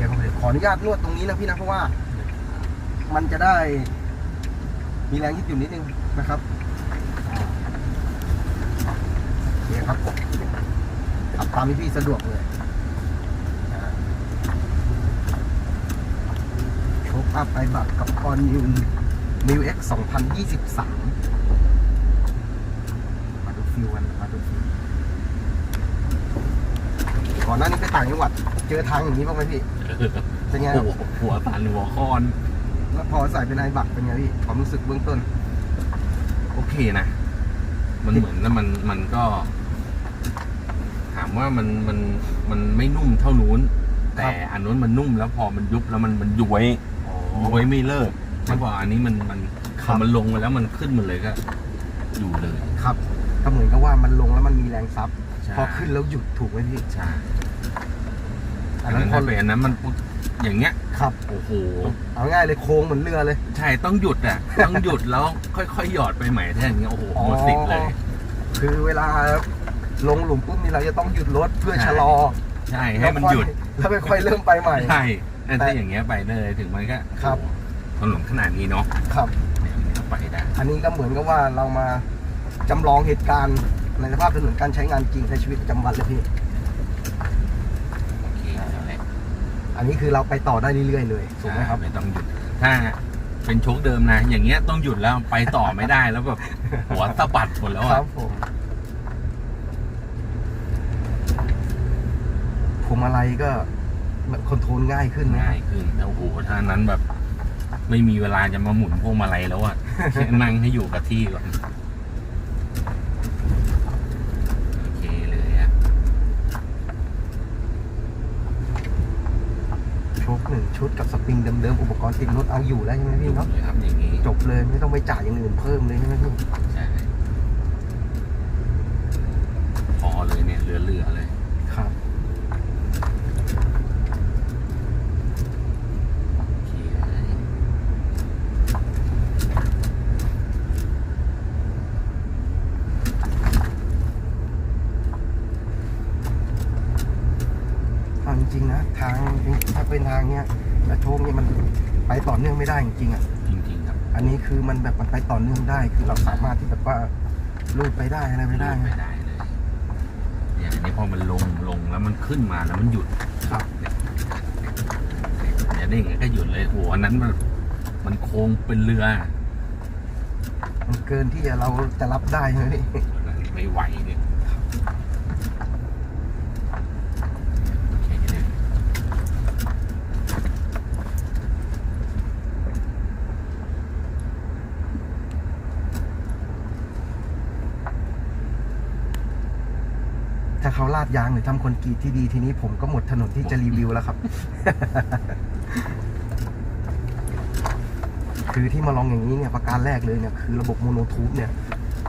ดี๋ยวผมขออนุญาตนวดตรงนี้นะพี่นะเพราะว่า มันจะได้มีแรงยืดหยุ่นนิดนึงนะครับโอเคครับขับตามที่พี่สะดวกเลยโชคอัพไอบักกับออนยูนิวเอ็กซ์สองพันยี่สิบสามมาดูฟิวกันมาดูฟิวก่อนหน้านี้ไปต่างจังหวัด เจอทางอย่างนี้บ้างไหมพี่ เป็นไงครับโอ้โหหัวตันหัวคอน แล้วพอใส่เป็นไอบักเป็นไงพี่ความรู้สึกเบื้องต้น โอเคนะ มันเหมือนนะมันมันก็ ถามว่ามันมันมันไม่นุ่มเท่านู้น แต่อันนู้นมันนุ่มแล้วพอมันยุบแล้วมันมันย้วยย้วยไม่เลิกไม่พออันนี้มันมันคพรัอบมันลงมาแล้วมันขึ้นมาเลยก็ อยู่เลย ครับก็เหมือนกับว่ามันลงแล้วมันมีแรงซับใช่ พอขึ้นแล้วหยุดถูกไหมพี่ ใช่ อัอันนนั้นั้นนพอถ้าเป็นอันนั้นมันปุ๊บอย่างเงี้ยครับ โอ้โหเอาง่ายเลยโค้งเหมือนเรือเลย ใช่ต้องหยุดอะ ต้องหยุดแล้วค่อยๆหยอดไปใหม่แท่างเงี้ยโอ้โหหมดสิทธิ์เลย คือเวลาลงหลุมปุ๊บนี่เราจะต้องหยุดรถเพื่อใช่ชะลอใช่ให้มันหยุดแล้วค่อยๆเริ่มไปใหม่ ใช่แต่ถ้าอย่างเงี้ยไปได้เลยถึงมันก็ครับโอ้โหถนนขนาดนี้เนาะครับเนี่ยมันก็ไปได้อันนี้ก็เหมือนกับว่าเรามาจำลองเหตุการณ์ในสภาพถนนการใช้งานจริงในชีวิตประจำวันเลยพี่ โอเคแล้วแหละ อันนี้คือเราไปต่อได้เรื่อยๆเลยถูกไหมครับ ไม่ต้องหยุด ถ้าเป็นโชคเดิมนะ อย่างเงี้ยต้องหยุดแล้วไปต่อไม่ได้แล้วแบบหัวสะบัดหมดแล้วคอะรับผมพวงมาลัยก็แบบคอนโทรลง่ายขึ้นนะง่ายขึ้นแต่โอ้โหถ้านั้นแบบ ไม่มีเวลาจะมาหมุนพวงมาลัยแล้วอะแค่นั่งให้อยู่กับที่ก่อนโอเคเลยอะ โชคหนึ่ง ชุดกับสปริงเดิมๆอุปกรณ์ติดรถเอาอยู่แล้วใช่ไหมพี่เนาะเลยครับอย่างนี้จบเลยไม่ต้องไปจ่ายอย่างอื่นเพิ่มเลยใช่ไหมพี่ใช่พอเลยเนี่ยเหลือๆเลย ครับโอเคเลยเอาจริงๆนะทางถ้าเป็นทางเนี้ย แต่โชคเนี่ยมันไปต่อเนื่องไม่ได้จริงๆอะ จริงๆครับอันนี้คือมันแบบมันไปต่อเนื่องได้ คือเราสามารถที่แบบว่าลูดไปได้อะไรไปได้ไม่ได้เลยอย่างนี้พอมันลงลงแล้วมันขึ้นมาแล้วมันหยุดครับอย่าได้อย่างนี้ก็หยุดเลยโอ้โหอันนั้นมันมันโค้งเป็นเรือ มันเกินที่จะเราจะรับได้ใช่ไหมพี่ไม่ไหวเนี่ยโอเคเลย ถ้าเขาลาดยางหรือทำคอนกรีตที่ดีทีนี้ผมก็หมดถนนที่จะรีวิวแล้วครับ คือที่มาลองอย่างนี้เนี่ยประการแรกเลยเนี่ยคือระบบโมโนทูบเนี่ย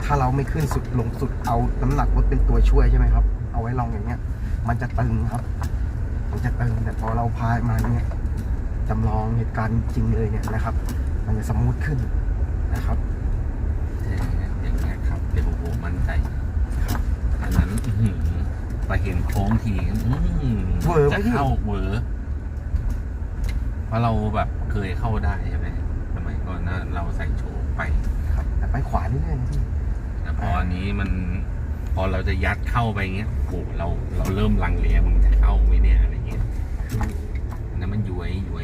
ถ้าเราไม่ขึ้นสุดลงสุดเอาน้ำหนักรถเป็นตัวช่วยใช่ไหมครับ เอาไว้ลองอย่างเงี้ย มันจะตึงครับ มันจะตึงแต่พอเราพายมาเนี่ยจำลองเหตุการณ์จริงเลยเนี่ยนะครับ มันจะสมูทขึ้นนะครับใช่อย่างเงี้ยครับเดี๋ยวโอ้โหมั่นใจอันนั้นอื้อหือ ไปเห็นโค้งทีอื้อหืเวอร์ไหมจะพี่ เข้าเวอร์เพราะเราแบบเคยเข้าได้ใช่ไหมสมัยก่อนนะเราใส่โชว์ไปครับแต่ไปขวาเรื่อยๆนะพี่ แต่พออันนี้มัน พอเราจะยัดเข้าไปเงี้ยโอ้โหเราเราเริ่มลังเลมันจะเข้าไหมเนี่ยอะไรเงี้ยคืออันนั้นมันย้วยย้วย